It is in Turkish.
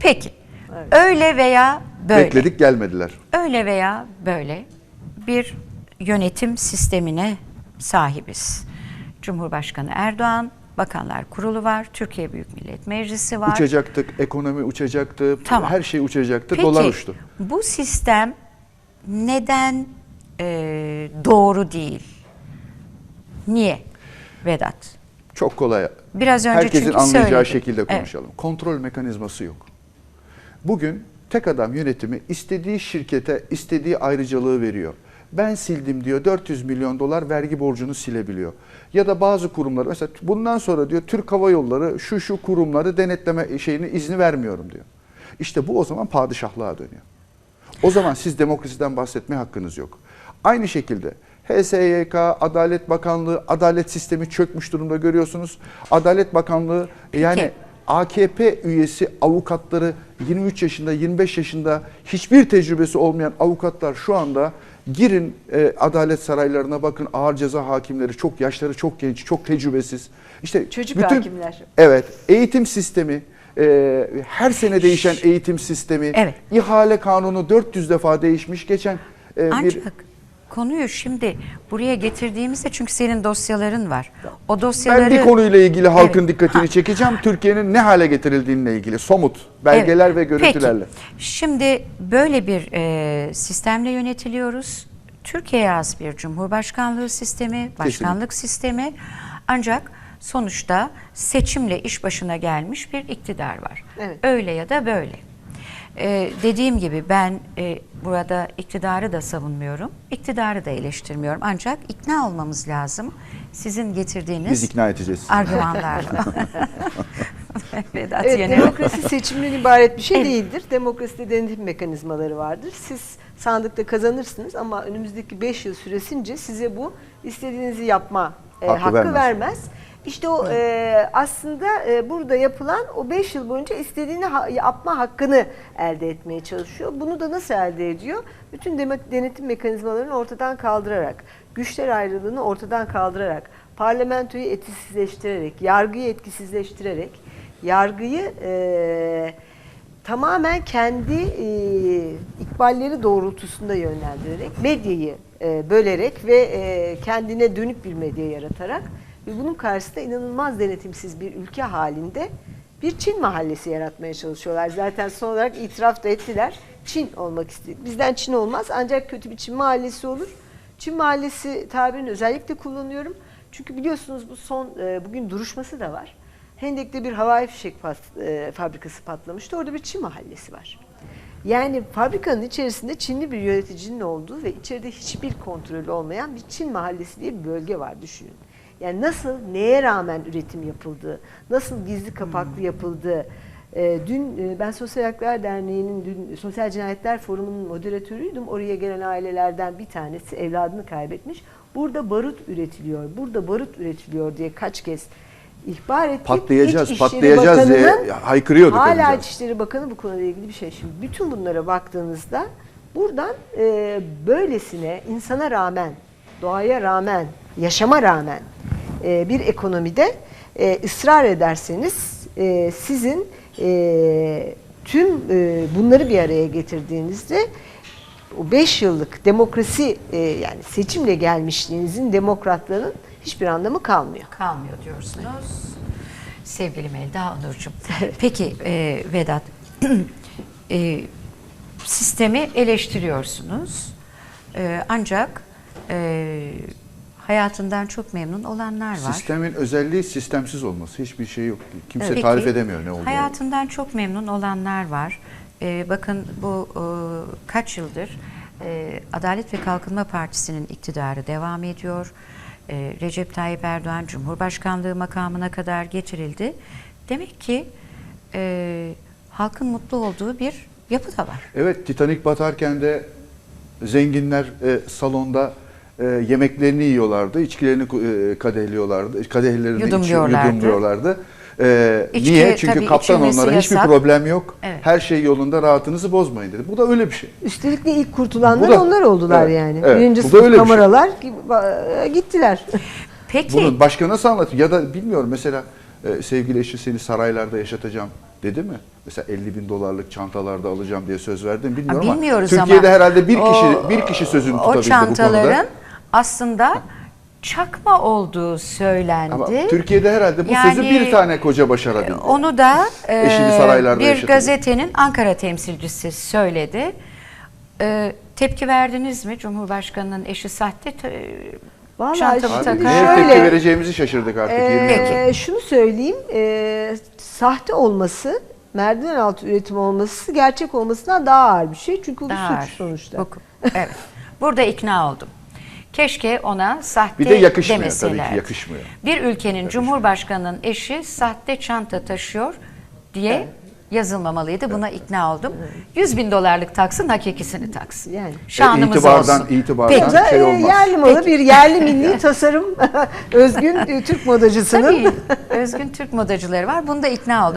Peki. Öyle veya böyle. Bekledik gelmediler. Öyle veya böyle bir yönetim sistemine sahibiz. Cumhurbaşkanı Erdoğan, Bakanlar Kurulu var, Türkiye Büyük Millet Meclisi var. Uçacaktık, ekonomi uçacaktı, Tamam. her şey uçacaktı, Peki, dolar uçtu. bu sistem neden e, doğru değil? Niye Vedat? Çok kolay. Biraz önce Herkesin çünkü anlayacağı söyledim. şekilde Evet. konuşalım. Kontrol mekanizması yok. Bugün tek adam yönetimi istediği şirkete istediği ayrıcalığı veriyor. Ben sildim diyor 400 milyon dolar vergi borcunu silebiliyor. Ya da bazı kurumlar mesela bundan sonra diyor Türk Hava Yolları şu şu kurumları denetleme şeyini izni vermiyorum diyor. İşte bu o zaman padişahlığa dönüyor. O zaman siz demokrasiden bahsetmeye hakkınız yok. Aynı şekilde HSYK, Adalet Bakanlığı, adalet sistemi çökmüş durumda görüyorsunuz. Adalet Bakanlığı yani AKP üyesi avukatları 23 yaşında, 25 yaşında hiçbir tecrübesi olmayan avukatlar şu anda girin e, adalet saraylarına bakın ağır ceza hakimleri çok yaşları çok genç, çok tecrübesiz. İşte Çocuk hakimler. Evet, eğitim sistemi, e, her sene değişen eğitim sistemi, Evet. ihale kanunu 400 defa değişmiş. Geçen e, bir Ancak konuyu şimdi buraya getirdiğimizde çünkü senin dosyaların var. O dosyaları ben bir konuyla ilgili halkın Evet. dikkatini Ha. çekeceğim. Türkiye'nin ne hale getirildiğine ilgili somut belgeler Evet. ve görüntülerle. Peki, şimdi böyle bir e, sistemle yönetiliyoruz. Türkiye'ye az bir cumhurbaşkanlığı sistemi, başkanlık sistemi. Ancak sonuçta seçimle iş başına gelmiş bir iktidar var. Evet. Öyle ya da böyle. E, dediğim gibi ben e, burada iktidarı da savunmuyorum, iktidarı da eleştirmiyorum. Ancak ikna olmamız lazım. Sizin getirdiğiniz Biz ikna edeceğiz. argümanlarla. Vedat Evet, Yener. demokrasi seçimden ibaret bir şey Evet. değildir. Demokraside denetim mekanizmaları vardır. Siz sandıkta kazanırsınız ama önümüzdeki 5 yıl süresince size bu istediğinizi yapma e, Hakkı hakkı, vermez. vermez. İşte o e, aslında e, burada yapılan o 5 yıl boyunca istediğini ha- yapma hakkını elde etmeye çalışıyor. Bunu da nasıl elde ediyor? Bütün denetim mekanizmalarını ortadan kaldırarak, güçler ayrılığını ortadan kaldırarak, parlamentoyu etkisizleştirerek, yargıyı etkisizleştirerek, yargıyı e, tamamen kendi e, ikballeri doğrultusunda yönlendirerek, medyayı e, bölerek ve e, kendine dönük bir medya yaratarak ve bunun karşısında inanılmaz denetimsiz bir ülke halinde bir Çin mahallesi yaratmaya çalışıyorlar. Zaten son olarak itiraf da ettiler. Çin olmak istedik. Bizden Çin olmaz ancak kötü bir Çin mahallesi olur. Çin mahallesi tabirini özellikle kullanıyorum. Çünkü biliyorsunuz bu son e, bugün duruşması da var. Hendek'te bir havai fişek pas- e, fabrikası patlamıştı. Orada bir Çin mahallesi var. Yani fabrikanın içerisinde Çinli bir yöneticinin olduğu ve içeride hiçbir kontrolü olmayan bir Çin mahallesi diye bir bölge var düşünün. Yani nasıl, neye rağmen üretim yapıldığı, nasıl gizli kapaklı yapıldığı. E, dün e, ben Sosyal Haklar Derneği'nin dün Sosyal Cinayetler Forumu'nun moderatörüydüm. Oraya gelen ailelerden bir tanesi evladını kaybetmiş. Burada barut üretiliyor, burada barut üretiliyor diye kaç kez ihbar ettik. Patlayacağız, İçişleri patlayacağız diye haykırıyorduk Hala adamcağız. İçişleri Bakanı bu konuyla ilgili bir şey. Şimdi bütün bunlara baktığınızda buradan e, böylesine insana rağmen, doğaya rağmen, yaşama rağmen e, bir ekonomide e, ısrar ederseniz e, sizin e, tüm e, bunları bir araya getirdiğinizde o 5 yıllık demokrasi e, yani seçimle gelmişliğinizin demokratların hiçbir anlamı kalmıyor. kalmıyor diyorsunuz. Sevgili Melda Onurcuğum. Peki e, Vedat, e, sistemi eleştiriyorsunuz. E, ancak e, hayatından çok memnun olanlar var. Sistemin özelliği sistemsiz olması. Hiçbir şey yok. Kimse Peki, tarif edemiyor ne olduğunu. Hayatından çok memnun olanlar var. Ee, bakın bu e, kaç yıldır e, Adalet ve Kalkınma Partisi'nin iktidarı devam ediyor. E, Recep Tayyip Erdoğan Cumhurbaşkanlığı makamına kadar getirildi. Demek ki e, halkın mutlu olduğu bir yapı da var. Evet Titanic batarken de zenginler e, salonda e, yemeklerini yiyorlardı, içkilerini e, kadehliyorlardı, kadehlerini Yudumluyorlardı. yudumluyorlardı. E, İçki, niye? Çünkü tabii kaptan içilmesi onlara hiçbir yasak. problem yok. Evet. Her şey yolunda, rahatınızı bozmayın dedi. Bu da öyle bir şey. Üstelik de ilk kurtulanlar Bu da- onlar oldular Evet, yani. evet. Birinci Bu da sınıf öyle bir şey. kameralar gi- gittiler. Peki Bunu başka nasıl anlatayım? Ya da bilmiyorum mesela e, sevgili eşi seni saraylarda yaşatacağım dedi mi? Mesela 50 bin dolarlık çantalarda alacağım diye söz verdim bilmiyorum ama Bilmiyoruz Türkiye'de ama herhalde bir o- kişi bir kişi sözünü o tutabildi bu çantaların konuda. aslında çakma olduğu söylendi. Ama Türkiye'de herhalde bu Yani, sözü bir tane koca başarabildi. Onu da e, Eşini saraylarda bir yaşatıyor. gazetenin Ankara temsilcisi söyledi. E, tepki verdiniz mi? Cumhurbaşkanının eşi sahte te- Vallahi çantamı takar. neye şöyle- tepki vereceğimizi şaşırdık artık. Ediyorum. şunu söyleyeyim, e, sahte olması, merdiven altı üretim olması gerçek olmasından daha ağır bir şey. Çünkü bu Dar. suç sonuçta. Hukuk. Evet. Burada ikna oldum. Keşke ona sahte Bir de yakışmıyor tabii demeselerdi. ki yakışmıyor. Bir ülkenin cumhurbaşkanının eşi sahte çanta taşıyor diye yazılmamalıydı. Buna ikna oldum. 100 bin dolarlık taksın, hakikisini taksın. Yani. Şanımız itibardan- olsun. itibardan- Peki. Şey e, olmaz. yerli malı bir yerli milli tasarım özgün e, Türk modacısının Tabii özgün Türk modacıları var. Bunda ikna oldum.